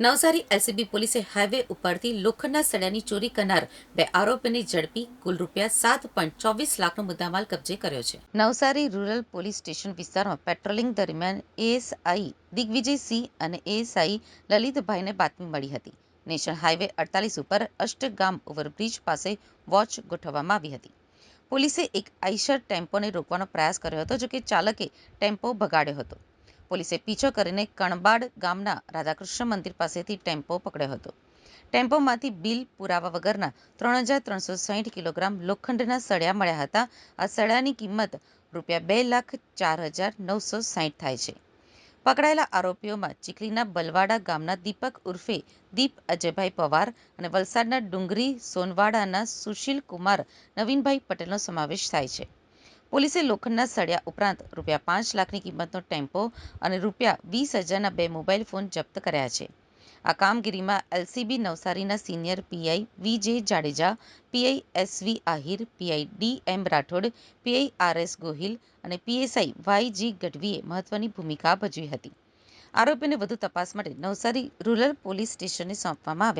Navsari LCB પોલીસે highway ઉપરથી લોખંડના સળિયાની ચોરી કરનાર બે આરોપીને ઝડપી કુલ રૂપિયા સાત પોઈન્ટ ચોવીસ લાખનો મુદ્દામાલ કબજે કર્યો છે. નવસારી રૂરલ પોલીસ સ્ટેશન વિસ્તારમાં પેટ્રોલિંગ દરમિયાન એએસઆઈ દિગ્વિજયસિંહ અને એએસઆઈ લલિતભાઈને બાતમી મળી હતી. નેશનલ હાઈવે અડતાલીસ ઉપર અષ્ટગામ ઓવરબ્રિજ પાસે વોચ ગોઠવવામાં આવી હતી. પોલીસે એક આઈશર ટેમ્પોને રોકવાનો પ્રયાસ કર્યો હતો, જોકે ચાલકે ટેમ્પો ભગાડ્યો હતો. પોલીસે પીછો કરીને કણબાડ ગામના રાધાકૃષ્ણ મંદિર પાસેથી ટેમ્પો પકડ્યો હતો. ટેમ્પોમાંથી બિલ પુરાવા વગરના ત્રણ હજાર ત્રણસો સાહીઠ કિલોગ્રામ લોખંડના સળિયા મળ્યા હતા. આ સળિયાની કિંમત રૂપિયા બે લાખ ચાર હજાર નવસો સાહીઠ થાય છે. પકડાયેલા આરોપીઓમાં ચીખલીના બલવાડા ગામના દીપક ઉર્ફે દીપ અજયભાઈ પવાર અને વલસાડના ડુંગરી સોનવાડાના સુશીલ કુમાર, નવીનભાઈ પટેલનો સમાવેશ થાય છે. પોલીસે લોખંડના સળિયા ઉપરાંત રૂપિયા પાંચ લાખની કિંમતનો ટેમ્પો અને રૂપિયા વીસ હજારના બે મોબાઈલ ફોન જપ્ત કર્યા છે. આ કામગીરીમાં એલસીબી નવસારીના senior PI V J Jadeja, PI SV Ahir, PI D M Rathod, PI R S Gohil અને પીએસઆઈ વાય જી ગઢવીએ મહત્વની ભૂમિકા ભજવી હતી. આરોપીને વધુ તપાસ માટે નવસારી રૂરલ પોલીસ સ્ટેશને સોંપવામાં આવ્યા.